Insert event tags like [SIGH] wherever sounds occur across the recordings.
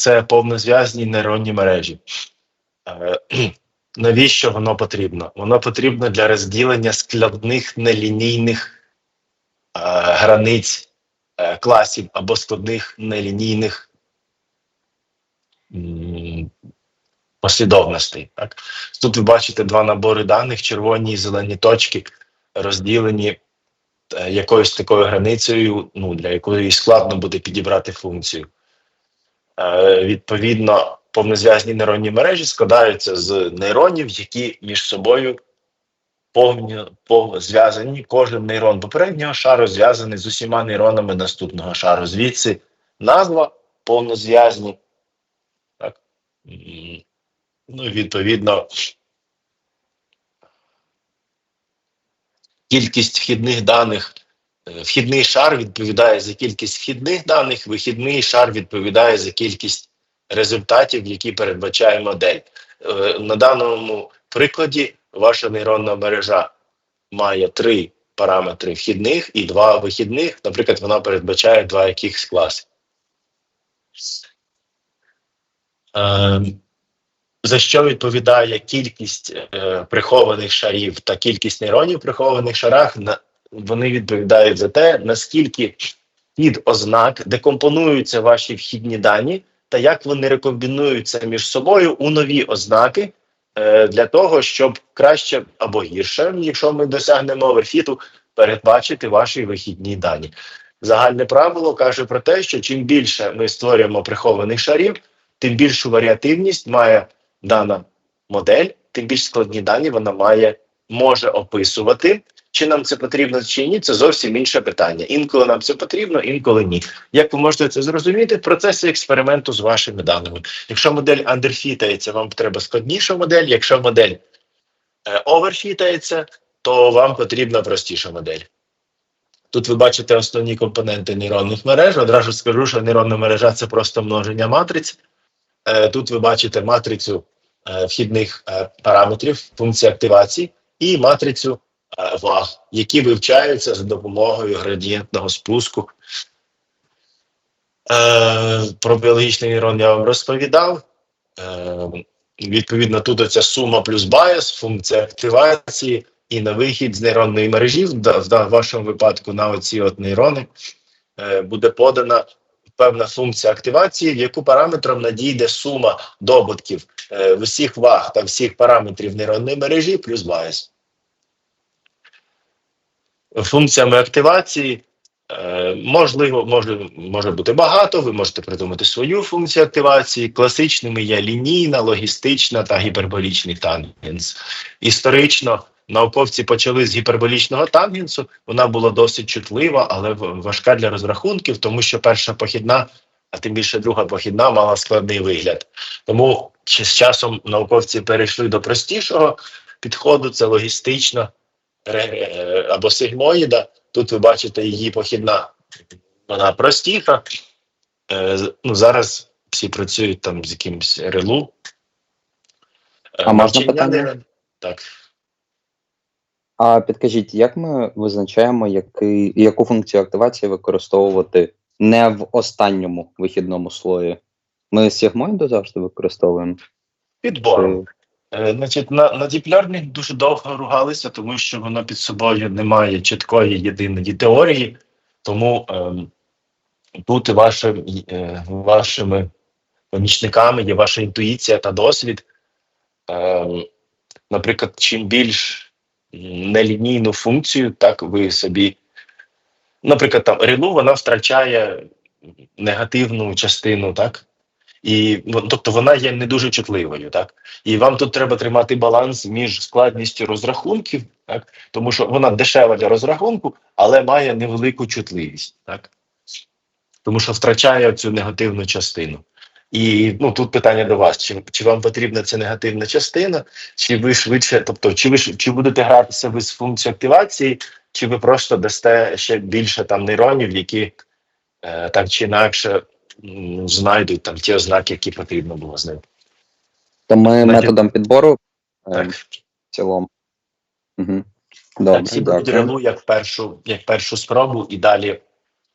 це повнозв'язні нейронні мережі. Е, [CLEARS THROAT] Навіщо воно потрібно? Воно потрібно для розділення складних нелінійних е, границь е, класів або складних нелінійних послідовностей. Так? Тут ви бачите два набори даних: червоні і зелені точки, розділені якоюсь такою границею, ну, для якої складно буде підібрати функцію. Е, відповідно, повнозв'язні нейронні мережі складаються з нейронів, які між собою повні, зв'язані. Кожен нейрон попереднього шару зв'язаний з усіма нейронами наступного шару. Звідси назва повнозв'язні. Так? Ну, відповідно, кількість вхідних даних. Е, Вхідний шар відповідає за кількість вхідних даних, вихідний шар відповідає за кількість результатів, які передбачає модель. Е, На даному прикладі ваша нейронна мережа має три параметри вхідних і два вихідних. Наприклад, вона передбачає два якихось класи. Е, За що відповідає кількість прихованих шарів та кількість нейронів прихованих шарах? Вони відповідають за те, наскільки під ознак декомпонуються ваші вхідні дані, та як вони рекомбінуються між собою у нові ознаки е, для того, щоб краще або гірше, якщо ми досягнемо оверфіту, передбачити ваші вихідні дані. Загальне правило каже про те, що чим більше ми створюємо прихованих шарів, тим більшу варіативність має дана модель, тим більш складні дані вона має може описувати. Чи нам це потрібно чи ні, це зовсім інше питання. Інколи нам це потрібно, інколи ні. Як ви можете це зрозуміти в процесі експерименту з вашими даними? Якщо модель андерфітається, вам треба складніша модель. Якщо модель оверфітається, то вам потрібна простіша модель. Тут ви бачите основні компоненти нейронних мереж. Одразу скажу, що нейронна мережа це просто множення матриць. Е, Тут ви бачите матрицю е, вхідних е, параметрів функції активації і матрицю ваг, які вивчаються за допомогою градієнтного спуску. Е, Про біологічний нейрон я вам розповідав. Е, Відповідно, тут оця сума плюс байс, функція активації і на вихід з нейронної мережі, в, в в вашому випадку на оці от нейрони, е, буде подана певна функція активації, в яку параметром надійде сума добутків е, всіх ваг та всіх параметрів нейронної мережі плюс байс. Функціями активації е, можливо, може, може бути багато. Ви можете придумати свою функцію активації. Класичними є лінійна, логістична та гіперболічний тангенс. Історично науковці почали з гіперболічного тангенсу. Вона була досить чутлива, але важка для розрахунків, тому що перша похідна, а тим більше друга похідна, мала складний вигляд. Тому з часом науковці перейшли до простішого підходу, це е, або сигмоїда. Тут ви бачите її похідна, вона простіша. Е, ну, зараз всі працюють там з якимось релу. Е, А можна питання? Так. А підкажіть, як ми визначаємо, який, яку функцію активації використовувати не в останньому вихідному слої? Ми сігмоїду завжди використовуємо? Підбором. Е, Значить, на, на Deep дуже довго ругалися, тому що воно під собою не має чіткої єдиної теорії. Тому ем, тут вашим, е, вашими помічниками є ваша інтуїція та досвід. Ем, наприклад, чим більш нелінійну функцію, так ви собі. Наприклад, там релу вона втрачає негативну частину, так? І ну, тобто вона є не дуже чутливою, так? І вам тут треба тримати баланс між складністю розрахунків, так? Тому що вона дешева для розрахунку, але має невелику чутливість, так? Тому що втрачає цю негативну частину. І ну тут питання до вас: чи, чи вам потрібна ця негативна частина, чи ви швидше, тобто, чи ви чи будете гратися ви з функцією активації, чи ви просто дасте ще більше там нейронів, які е, так чи інакше знайдуть там ті ознаки, які потрібно було знайти. То ми Значить- методом підбору е, Так. в цілому. Угу. Так, Добре, всі беруть дякую. як першу, як першу спробу, і далі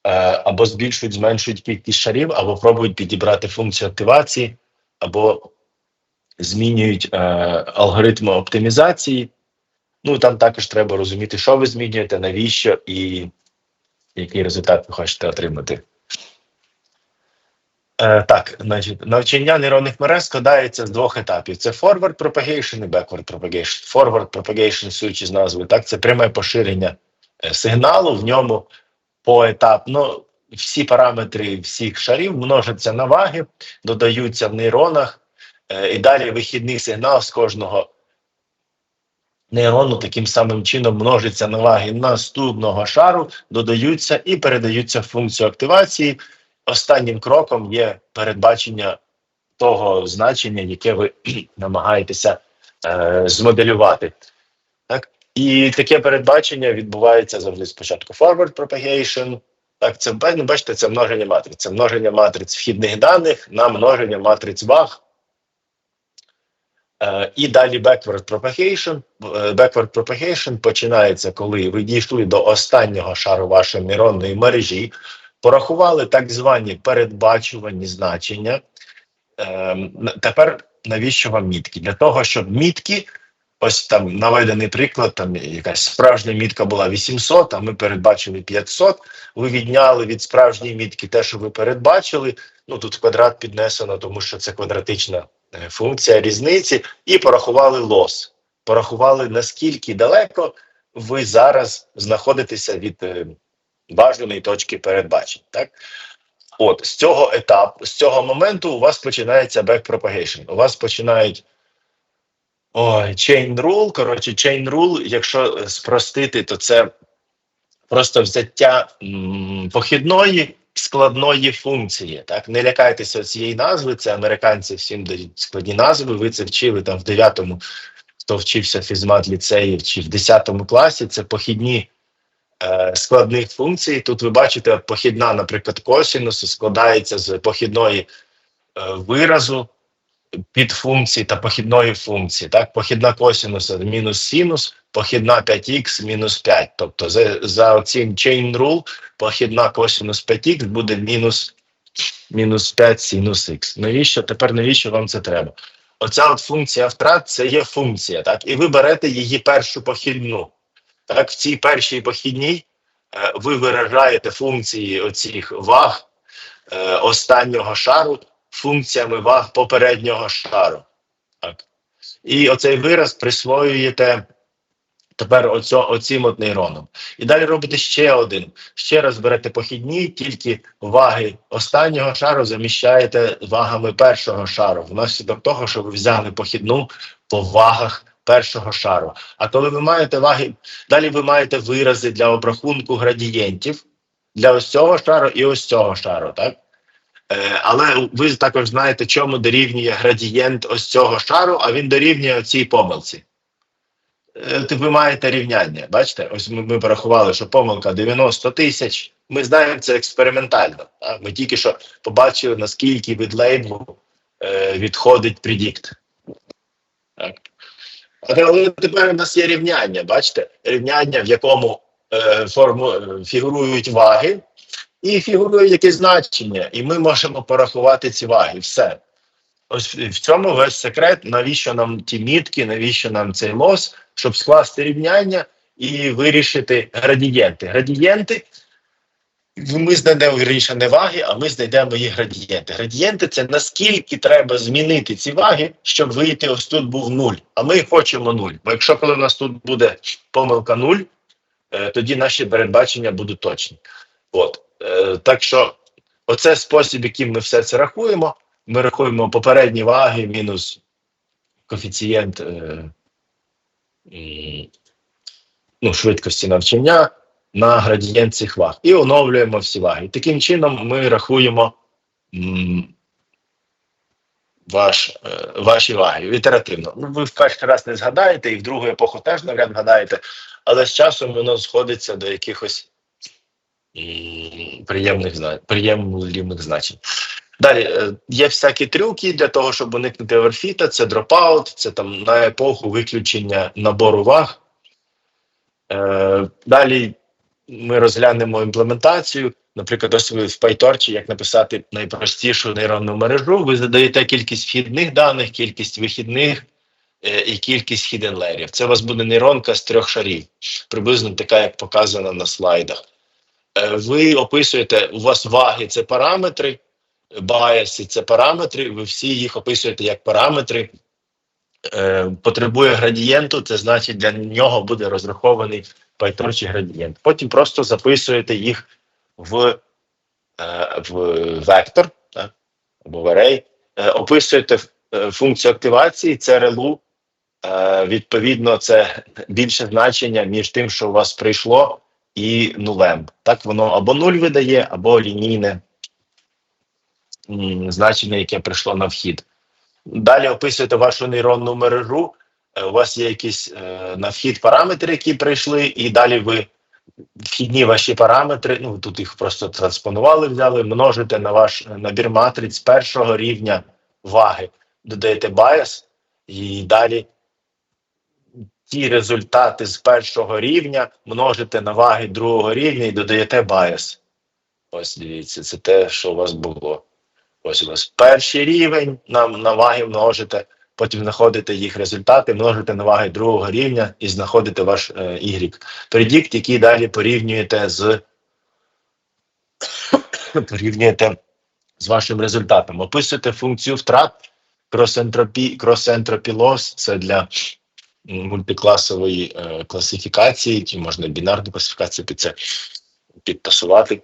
е, або збільшують, зменшують кількість шарів, або пробують підібрати функцію активації, або змінюють е, алгоритми оптимізації. Ну там також треба розуміти, що ви змінюєте, навіщо і який результат ви хочете отримати. Е, так, значить, навчання нейронних мереж складається з двох етапів: це forward propagation і backward propagation. Forward propagation, суючи з назви, так, це пряме поширення е, сигналу. В ньому поетапно всі параметри всіх шарів множаться на ваги, додаються в нейронах, е, і далі вихідний сигнал з кожного нейрону таким самим чином множиться на ваги наступного шару, додаються і передаються в функцію активації. Останнім кроком є передбачення того значення, яке ви [CLEARS THROAT] намагаєтеся е, змоделювати. Так? І таке передбачення відбувається завжди спочатку forward propagation. Так, це ну, бачите, це множення матриць. Це множення матриць вхідних даних на множення матриць ваг. Е, і далі backward propagation. Е, Backward propagation починається, коли ви дійшли до останнього шару вашої нейронної мережі, порахували так звані передбачувані значення. Ем, тепер навіщо вам мітки? Для того, щоб мітки, ось там наведений приклад, там якась справжня мітка була 800, а ми передбачили 500. Ви відняли від справжньої мітки те, що ви передбачили. Ну тут квадрат піднесено, тому що це квадратична е, функція різниці, і порахували лос. Порахували наскільки далеко ви зараз знаходитеся від е, бажаної точки передбачень. Так? От з цього етапу, з цього моменту у вас починається backpropagation. У вас починають ой, chain rule. Коротше, chain rule, якщо е, спростити, то це просто взяття м, похідної складної функції. Так, не лякайтеся цієї назви. Це американці всім дають складні назви. Ви це вчили там в 9-му, хто вчився фізмат ліцеї чи в 10 класі. Це похідні складних функцій. Тут ви бачите, похідна, наприклад, косінусу складається з похідної е, виразу під функції та похідної функції. Так, похідна косінуса мінус синус, похідна 5х мінус 5. Тобто за, за цим chain rule похідна косінус 5х буде мінус, мінус 5 синус х. Навіщо? Тепер навіщо вам це треба? Оця от функція втрат це є функція, так? І ви берете її першу похідну. Так, в цій першій похідній е, ви виражаєте функції оцих ваг е, останнього шару функціями ваг попереднього шару. Так. І оцей вираз присвоюєте тепер оцьо, оцім от нейронам. І далі робите ще один. Ще раз берете похідні, тільки ваги останнього шару заміщаєте вагами першого шару, внаслідок того, що ви взяли похідну по вагах першого шару. А коли ви маєте ваги, далі ви маєте вирази для обрахунку градієнтів для ось цього шару і ось цього шару, так? Е, але ви також знаєте, чому дорівнює градієнт ось цього шару, а він дорівнює цій помилці. Е, ви маєте рівняння. Бачите, ось ми, ми порахували, що помилка 90 тисяч. Ми знаємо це експериментально. Так? Ми тільки що побачили, наскільки від лейблу е, відходить предікт. Так. Але тепер у нас є рівняння, бачите? Рівняння, в якому е, форму, фігурують ваги, і фігурує якесь значення, і ми можемо порахувати ці ваги. Все. Ось в цьому весь секрет, навіщо нам ті мітки, навіщо нам цей лос, щоб скласти рівняння і вирішити градієнти. Градієнти ми знайдемо вірніше не ваги, а ми знайдемо їх градієнти. Градієнти це наскільки треба змінити ці ваги, щоб вийти ось тут був нуль. А ми хочемо нуль. Бо якщо коли у нас тут буде помилка нуль, е, тоді наші передбачення будуть точні. От. Е, так що оце спосіб, яким ми все це рахуємо. Ми рахуємо попередні ваги мінус коефіцієнт е, ну, швидкості навчання на градієнт цих ваг і оновлюємо всі ваги. Таким чином ми рахуємо м, ваш, е, ваші ваги ітеративно. Ну, ви в перший раз не згадаєте, і в другу епоху теж навряд згадаєте, але з часом воно сходиться до якихось м, приємних приємних значень. Далі е, є всякі трюки для того, щоб уникнути оверфіта. Це дропаут, це там на епоху виключення набору ваг. Е, далі ми розглянемо імплементацію. Наприклад, ось ви в PyTorch, як написати найпростішу нейронну мережу, ви задаєте кількість вхідних даних, кількість вихідних е, і кількість hidden layer. Це у вас буде нейронка з трьох шарів, приблизно така, як показана на слайдах. Е, Ви описуєте, у вас ваги це параметри, байаси це параметри, ви всі їх описуєте як параметри. Е, Потребує градієнту, це значить для нього буде розрахований PyTorch градієнт. Потім просто записуєте їх в, е, в вектор так, або в array, е, описуєте функцію активації, це релу. Відповідно, це більше значення між тим, що у вас прийшло, і нулем. Так воно або нуль видає, або лінійне значення, яке прийшло на вхід. Далі описуєте вашу нейронну мережу. Е, У вас є якісь е, на вхід параметри, які прийшли, і далі ви вхідні ваші параметри, ну тут їх просто транспонували, взяли, множите на ваш е, набір матриць першого рівня ваги, додаєте bias, і далі ті результати з першого рівня множите на ваги другого рівня і додаєте bias. Ось дивіться, це те, що у вас було. Ось у вас перший рівень на, на ваги множите, потім знаходите їх результати, множите на ваги другого рівня і знаходите ваш е, Y. Предікт, який далі порівнюєте з [COUGHS] порівнюєте з вашим результатом. Описуєте функцію втрат кросентропі, кросентропі loss, це для мультикласової е, класифікації, чи можна бінарну класифікацію під це підтасувати.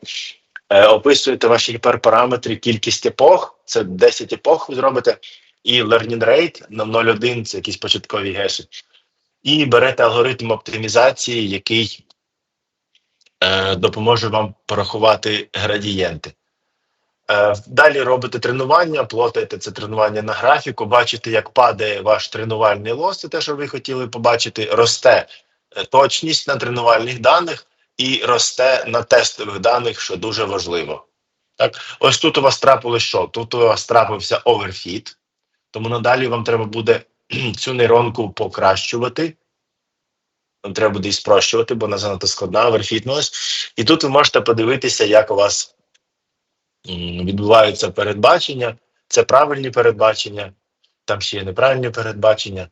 Е, описуєте ваші гіперпараметри, кількість епох, це 10 епох ви зробите, і learning rate на 0,1, це якісь початкові геші. І берете алгоритм оптимізації, який е, допоможе вам порахувати градієнти. Е, далі робите тренування, плотаєте це тренування на графіку, бачите, як падає ваш тренувальний лос, це те, що ви хотіли побачити, росте е, точність на тренувальних даних і росте на тестових даних, що дуже важливо. Так, ось тут у вас трапилось що? Тут у вас трапився оверфіт, тому надалі вам треба буде [CLEARS THROAT] цю нейронку покращувати. Вам треба буде і спрощувати, бо вона занадто складна, оверфітнулась. І тут ви можете подивитися, як у вас відбуваються передбачення. Це правильні передбачення, там ще є неправильні передбачення.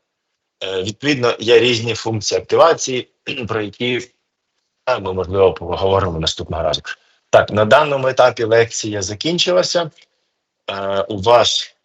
Е, відповідно, є різні функції активації, [CLEARS THROAT] про які ми, можливо, поговоримо наступного разу. Так, на даному етапі лекція закінчилася. Е, у вас